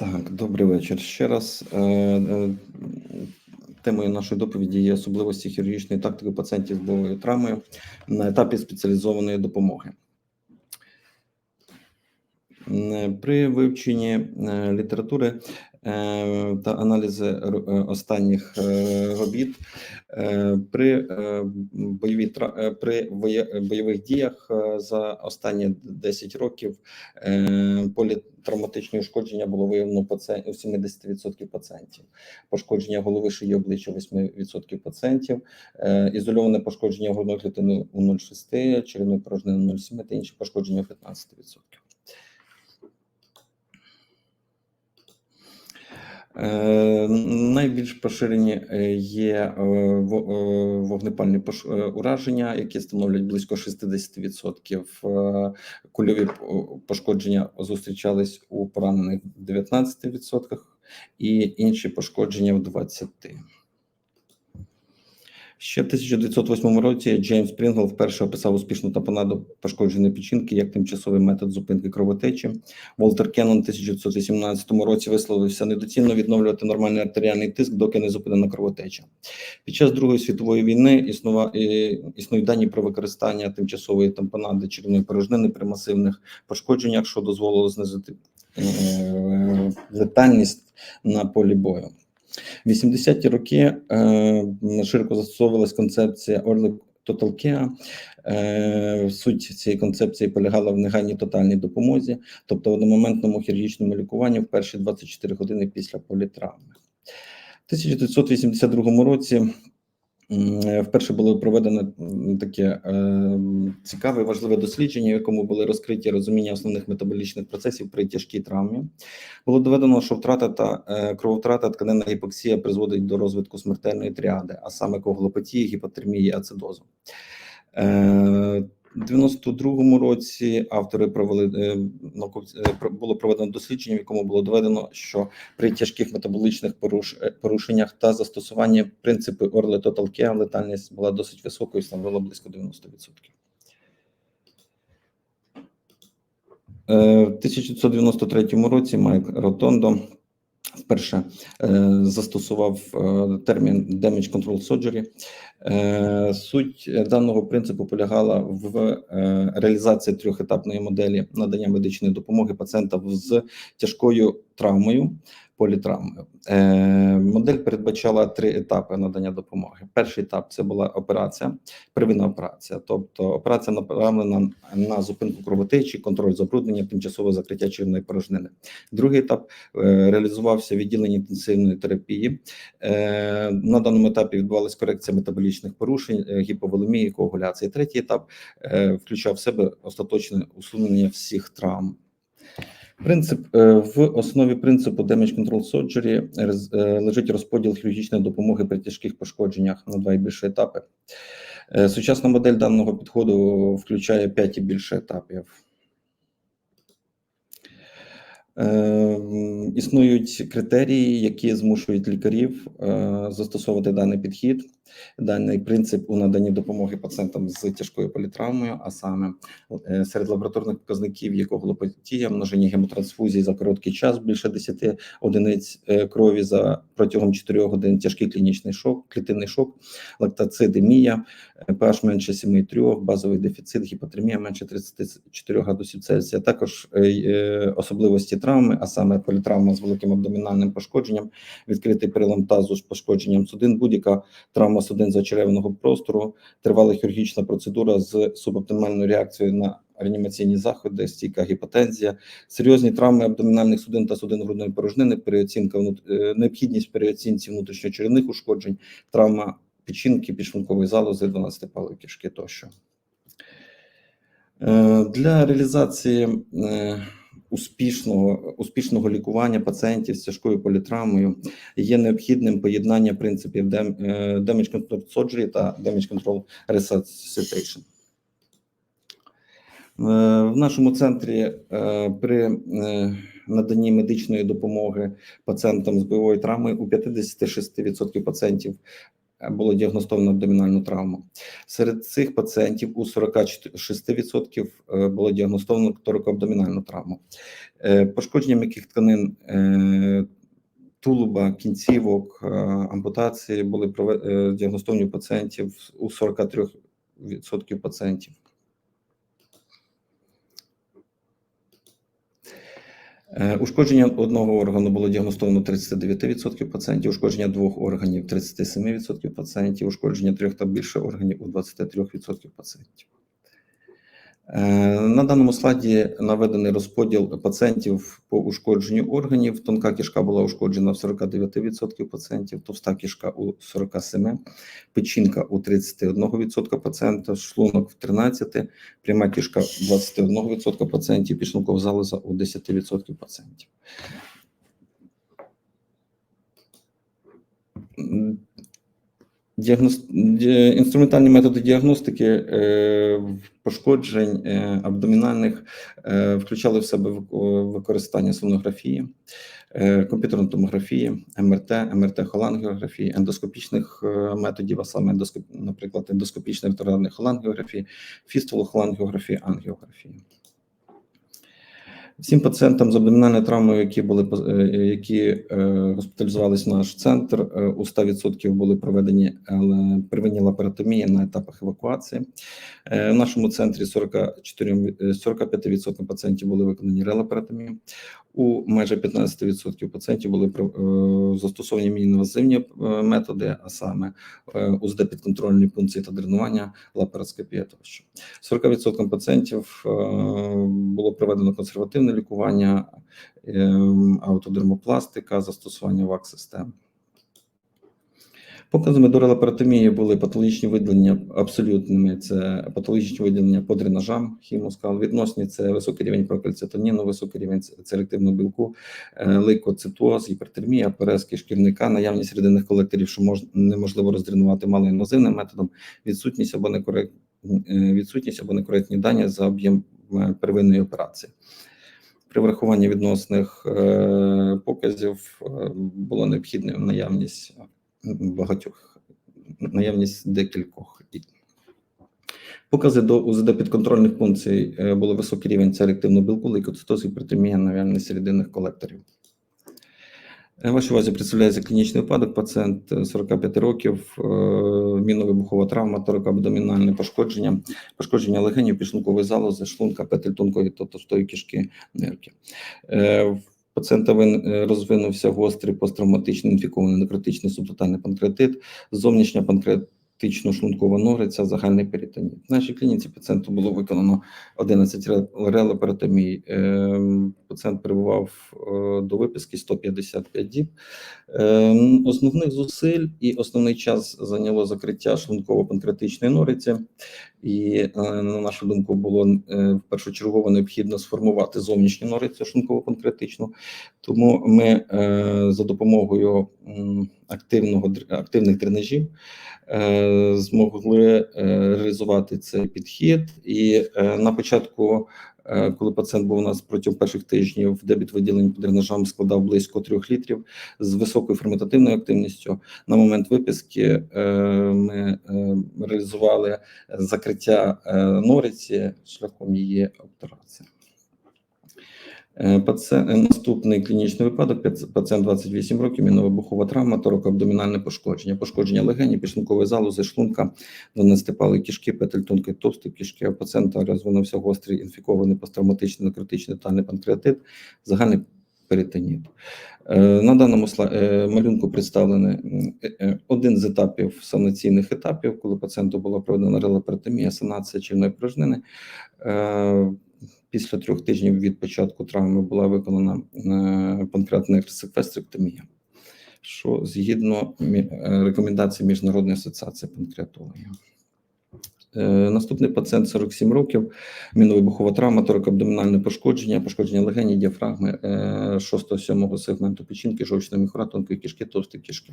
Так, добрий вечір ще раз. Е, е, Темою нашої доповіді є особливості хірургічної тактики пацієнтів з бойовою травмою на етапі спеціалізованої допомоги. Е, При вивченні літератури та аналізи е, останніх робіт при е, бойовій тра- е, при бойових діях е, за останні 10 років е, політравматичні ушкодження було виявлено у 70% пацієнтів, пошкодження голови шиї обличчя у 8% пацієнтів, е, ізольоване пошкодження грудної клітини у 0,6, черевної порожнини 0,7 та інші пошкодження у 15%. Найбільш поширені е, є е, е, вогнепальні е, ураження, які становлять близько 60%. Е, Кульові пошкодження зустрічались у поранених в 19% і інші пошкодження в 20%. Ще в 1908 році Джеймс Прінгл вперше описав успішну тампонаду пошкодженої печінки як тимчасовий метод зупинки кровотечі. Волтер Кеннон в 1918 році висловився недоцільно відновлювати нормальний артеріальний тиск, доки не зупинена кровотеча. Під час Другої світової війни існува, е, існують дані про використання тимчасової тампонади червоної порожнини при масивних пошкодженнях, що дозволило знизити е, летальність на полі бою. В 80-ті роки е, широко застосовувалась концепція Орлик Care. Е, суть цієї концепції полягала в негайній тотальній допомозі, тобто в одномоментному хірургічному лікуванні в перші 24 години після політравми. В 1982 році вперше було проведено таке е, цікаве важливе дослідження, в якому були розкриті розуміння основних метаболічних процесів при тяжкій травмі. Було доведено, що втрата та е, крововтрата, тканина гіпоксія призводить до розвитку смертельної тріади, а саме коглопатії, гіпотермії, ацидозу. Е, 92-му році автори провели е, е, було проведено дослідження, в якому було доведено, що при тяжких метаболічних е, порушеннях та застосуванні принципу Total Care летальність була досить високою, становила близько 90%. Е, В 1993 році Майк Ротондо вперше е, застосував е, термін Damage Control Surgery. Е, Суть даного принципу полягала в реалізації трьохетапної моделі надання медичної допомоги пацієнтам з тяжкою травмою, політравмою. Е, Модель передбачала три етапи надання допомоги. Перший етап це була операція, первинна операція, тобто операція направлена на зупинку кровотечі, контроль забруднення, тимчасове закриття червної порожнини. Другий етап е, реалізувався в відділенні інтенсивної терапії. Е, На даному етапі відбувалася корекція метаболічних порушень, е, гіповолемії, коагуляції. Третій етап е, включав в себе остаточне усунення всіх травм. Принцип е, в основі принципу Damage Control Surgery е, лежить розподіл хірургічної допомоги при тяжких пошкодженнях на два і більше етапи. Е, Сучасна модель даного підходу включає 5 і більше етапів. Е, Існують критерії, які змушують лікарів е, застосовувати даний підхід, даний принцип у наданні допомоги пацієнтам з тяжкою політравмою, а саме е, серед лабораторних показників є коглопатія, множення гемотрансфузій за короткий час, більше 10 одиниць е, крові за протягом 4 годин, тяжкий клінічний шок, клітинний шок, лактацидемія, е, pH менше 7,3, базовий дефіцит, гіпотермія менше 34 градусів Цельсія. Також особливості травми, а саме політравма з великим абдомінальним пошкодженням, відкритий перелом тазу з пошкодженням судин, будь-яка травма судин зачеревного простору, тривала хірургічна процедура з субоптимальною реакцією на реанімаційні заходи, стійка гіпотензія, серйозні травми абдомінальних судин та судин грудної порожнини, переоцінка е, необхідність переоцінці внутрішньочеревних ушкоджень, травма печінки, підшлункової залози, 12 палої кишки тощо. Е, Для реалізації е, успішного, успішного лікування пацієнтів з тяжкою політравмою є необхідним поєднання принципів е, Damage Control Surgery та Damage Control Resuscitation. Е, В нашому центрі е, при наданні медичної допомоги пацієнтам з бойовою травмою у 56% пацієнтів було діагностовано абдомінальну травму. Серед цих пацієнтів у 46% е, було діагностовано торико-абдомінальну травму. Е, Пошкодження м'яких тканин е, тулуба, кінцівок, ампутації були діагностовані у пацієнтів у 43% пацієнтів. Е, Ушкодження одного органу було діагностовано 39% пацієнтів, ушкодження двох органів 37% пацієнтів, ушкодження трьох та більше органів у 23% пацієнтів. Е, На даному слайді наведений розподіл пацієнтів по ушкодженню органів. Тонка кишка була ушкоджена в 49% пацієнтів, товста кишка у 47%, печінка у 31% пацієнта, шлунок в 13%, пряма кишка у 21% пацієнтів, підшлункова залоза у 10% пацієнтів. Інструментальні методи діагностики е, пошкоджень е, абдомінальних е, включали в себе використання сонографії, комп'ютерної томографії, МРТ, МРТ-холангіографії, ендоскопічних е, методів, а саме, ендоскоп... наприклад, ендоскопічної ретроградної холангіографії, фістулохолангіографії, ангіографії. Всім пацієнтам з абдомінальною травмою, які були е, які госпіталізувались в наш центр, е, у 100% були проведені первинні лапаротомії на етапах евакуації. Е, В нашому центрі 44, е, 45% пацієнтів були виконані релапаротомії. У майже 15% пацієнтів були е, застосовані міні-інвазивні е, методи, а саме е, УЗД підконтрольні пункції та дренування, лапароскопія тощо. 40% пацієнтів було проведено консервативне лікування, ем, аутодермопластика, застосування ВАК-систем. Показами до релапаротомії були патологічні виділення абсолютними. Це патологічні виділення по дренажам хімоскал. Відносні це високий рівень прокальцитоніну, високий рівень целективного білку, е, лейкоцитоз, гіпертермія, перез кишківника, наявність рідинних колекторів, що мож, неможливо роздренувати малоінвазивним методом, відсутність або некорект, е, відсутність або некоректні дані за об'єм е, первинної операції. При врахуванні відносних показів було необхідна наявність багатьох, наявність декількох. Покази до УЗД підконтрольних функцій е, було високий рівень целективного білку, лейкоцитоз, гіпертемія, наявність рідинних колекторів. Е, Вашій увазі представляється клінічний випадок. Пацієнт е, 45 років, е, мінно-вибухова травма, торакоабдомінальне пошкодження, пошкодження легенів, підшлункової залози, шлунка, петель тонкої та товстої кишки нирки. Пацієнта е, розвинувся гострий посттравматичний інфікований некротичний субтотальний панкреатит, зовнішня панкреатично-шлункова нориця, загальний перитоніт. В нашій клініці пацієнту було виконано 11 ре- релапаротомій. Ем, Пацієнт перебував е, до виписки 155 діб. Ем, Основних зусиль і основний час зайняло закриття шлунково-панкреатичної нориці. І, е, на нашу думку, було е, першочергово необхідно сформувати зовнішню норицю шлунково-панкреатичну. Тому ми за допомогою активного активних дренажів е, змогли е, реалізувати цей підхід. І е, на початку, коли пацієнт був у нас протягом перших тижнів, дебіт виділень по дренажам складав близько 3 літрів з високою ферментативною активністю. На момент виписки ми реалізували закриття нориці шляхом її обтурації. Е, паці- е, Наступний клінічний випадок. паці- Пацієнт 28 років, міновибухова травма, торакоабдомінальне пошкодження, пошкодження легені, підшлункової залози, шлунка, 12-палої кишки, петель тонкої товстої кишки. У пацієнта розвинувся гострий інфікований посттравматичний некротичний тотальний панкреатит, загальний перитоніт. Е, На даному малюнку е, один з етапів санаційних етапів, коли пацієнту була проведена релапертомія, санація чільної порожнини. Після трьох тижнів від початку травми була виконана е, панкреатна секвестректомія, що згідно е, рекомендацій Міжнародної асоціації панкреатологів. Е, Наступний пацієнт 47 років, міновибухова травма, торакоабдомінальне пошкодження, пошкодження легені, діафрагми 6-7 сегменту печінки, жовчної міхура, тонкої кишки, товстої кишки,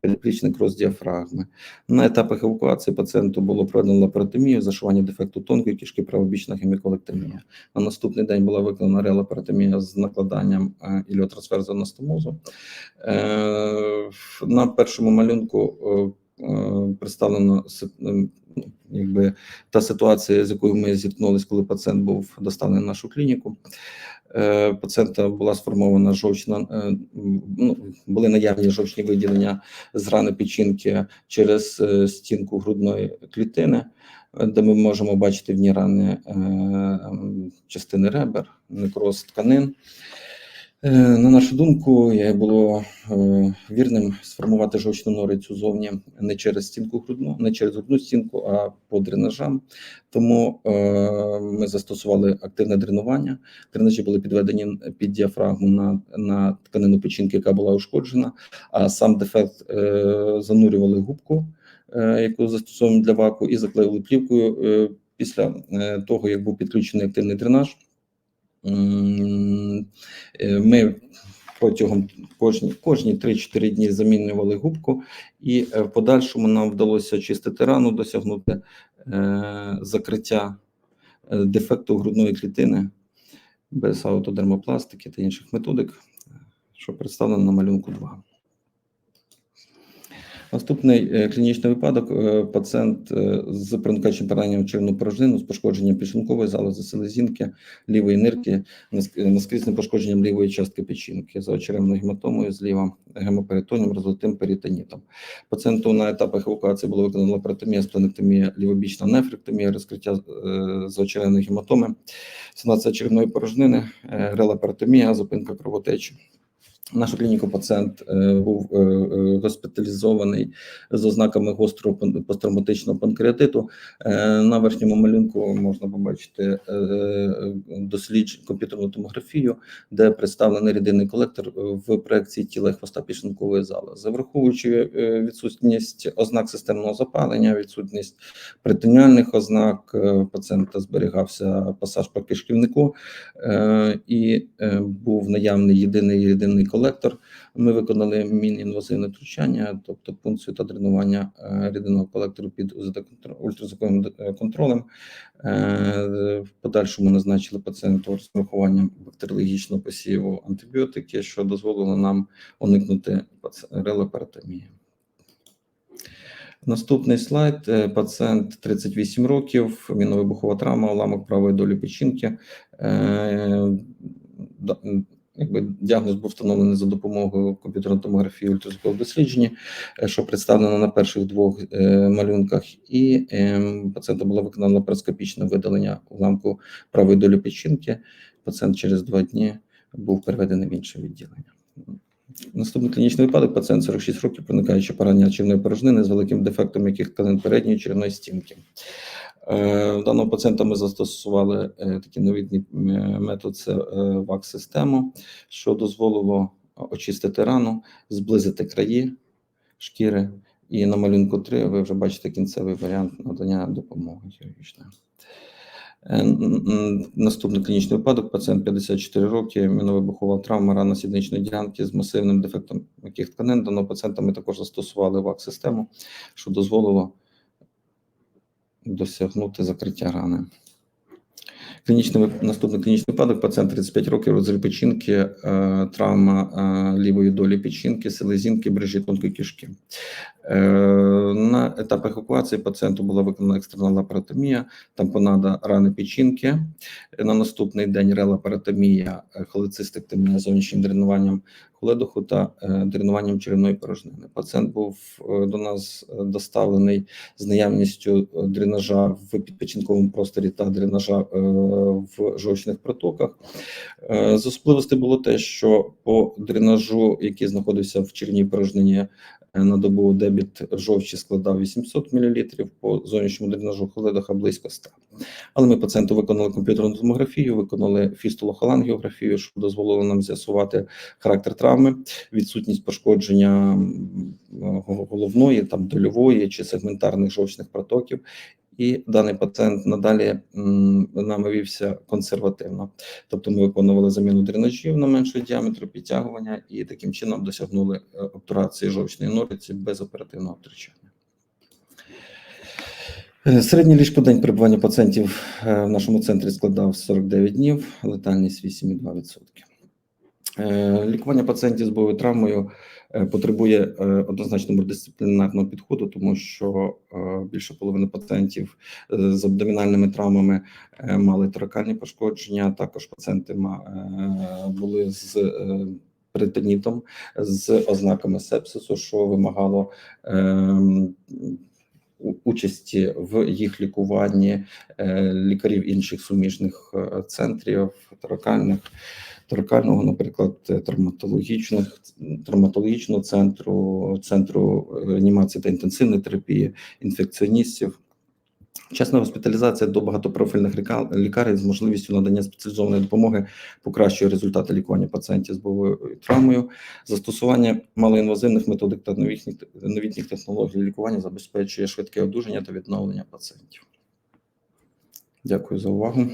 передплічний крос діафрагми. На етапах евакуації пацієнту було проведено лапаротомію, зашивання дефекту тонкої кишки, правобічна хеміколектомія. На наступний день була виконана релапаротомія з накладанням е, іліотрансферзу анастомозу. Е, На першому малюнку е, е, представлено ем, якби та ситуація, з якою ми зіткнулися, коли пацієнт був доставлений в нашу клініку. Е, Пацієнта була сформована жовчна, е, ну, були наявні жовчні виділення з рани печінки через е, стінку грудної клітини, де ми можемо бачити в ній рани частини ребер, некроз тканин. Е, На нашу думку, було е, вірним сформувати жовчну норицю зовні не через стінку грудну, не через грудну стінку, а по дренажам. Тому е, ми застосували активне дренування. Дренажі були підведені під діафрагму на, на тканину печінки, яка була ушкоджена, а сам дефект занурювали губку, яку застосовуємо для ваку, і заклеїли плівкою після того, як був підключений активний дренаж. Е, Ми протягом кожні, кожні 3-4 дні замінювали губку, і е, в подальшому нам вдалося очистити рану, досягнути е, закриття дефекту грудної клітини без аутодермопластики та інших методик, що представлено на малюнку 2. Наступний е, клінічний випадок: е, пацієнт е, з проникаючим пораненням червну порожнину з пошкодженням пішункової залози селезінки, лівої нирки, наск- наскрізним пошкодженням лівої частки печінки, за очеремною гематомою зліва, гемоперитонієм, розлитим перитонітом. Пацієнту на етапах евакуації було виконано лапаротомія, спленектомія, лівобічна нефректомія, розкриття заочеревної гематоми, санація черевної порожнини, релапаротомія, зупинка кровотечі. Нашу клініку пацієнт е, був е, е, госпіталізований з ознаками гострого посттравматичного панкреатиту. На верхньому малюнку можна побачити е, дослідж комп'ютерну томографію, де представлений рідинний колектор в проекції тіла хвоста підшлункової залози. Враховуючи е, відсутність ознак системного запалення, відсутність притоніальних ознак, пацієнта зберігався пасаж по кишківнику і був наявний єдиний єдиний колектор. Ми виконали міні-інвазивне втручання, тобто пункцію та дренування е, рідинного колектору під ультразвуковим е, контролем. Е, В подальшому назначили пацієнту врахуванням бактеріологічного посіву антибіотики, що дозволило нам уникнути релоперитомії. Наступний слайд. Пацієнт 38 років, міновибухова травма, уламок правої долі печінки. Якби діагноз був встановлений за допомогою комп'ютерної томографії ультразвукового дослідження, е, що представлено на перших двох е, малюнках, і е, пацієнта було виконано лапароскопічне видалення уламку правої долі печінки. Пацієнт через два дні був переведений в інше відділення. Наступний клінічний випадок: пацієнт 46 років, проникаючи поранення червної порожнини з великим дефектом яких тканин передньої червної стінки. Е, Даного пацієнта ми застосували е, такий новітній е, метод це ВАК-систему, що дозволило очистити рану, зблизити краї шкіри. І на малюнку 3 ви вже бачите кінцевий варіант надання допомоги хірургічної. Е, Наступний клінічний випадок: пацієнт 54 роки, міновибухова травма рана сідничної ділянки з масивним дефектом м'яких тканин. Даного пацієнта ми також застосували ВАК-систему, що дозволило досягнути закриття рани. Клінічний наступний клінічний випадок: пацієнт 35 років, розрив печінки, е, травма е, лівої долі печінки, селезінки, брижі тонкої кишки. Е, на етапах евакуації пацієнту була виконана екстрена лапаротомія, тампонада рани печінки. На наступний день релапаротомія, холецистектомія зовнішнім дренуванням холедоху та е, дренуванням черевної порожнини. Пацієнт був е, до нас е, доставлений з наявністю е, дренажа в підпечінковому просторі та дренажа е, в жовчних протоках. Е, З особливостей було те, що по дренажу, який знаходився в червній порожнині, е, на добу дебіт жовчі складав 800 мл, по зовнішньому дренажу холедоха близько 100. Але ми пацієнту виконали комп'ютерну томографію, виконали фістулохолангіографію, що дозволило нам з'ясувати характер травми, відсутність пошкодження головної, там дольової чи сегментарних жовчних протоків. І даний пацієнт надалі нами вівся консервативно. Тобто ми виконували заміну дренажів на меншого діаметру, підтягування і таким чином досягнули е, обтурації жовчної нориці без оперативного втручання. Е, Середній ліжкодень перебування пацієнтів е, в нашому центрі складав 49 днів, летальність 8,2%. Е, Лікування пацієнтів з бойовою травмою е, потребує е, однозначно мультидисциплінарного підходу, тому що більше половини пацієнтів з абдомінальними травмами мали торакальні пошкодження. Також пацієнти були з перитонітом, з ознаками сепсису, що вимагало ем, участі в їх лікуванні лікарів інших суміжних центрів, торакальних, торакального, наприклад, е, травматологічних, травматологічного центру, центру реанімації та інтенсивної терапії, інфекціоністів. Вчасна госпіталізація до багатопрофільних лікарень з можливістю надання спеціалізованої допомоги покращує результати лікування пацієнтів з бойовою травмою. Застосування малоінвазивних методик та новітніх, новітніх технологій лікування забезпечує швидке одужання та відновлення пацієнтів. Дякую за увагу.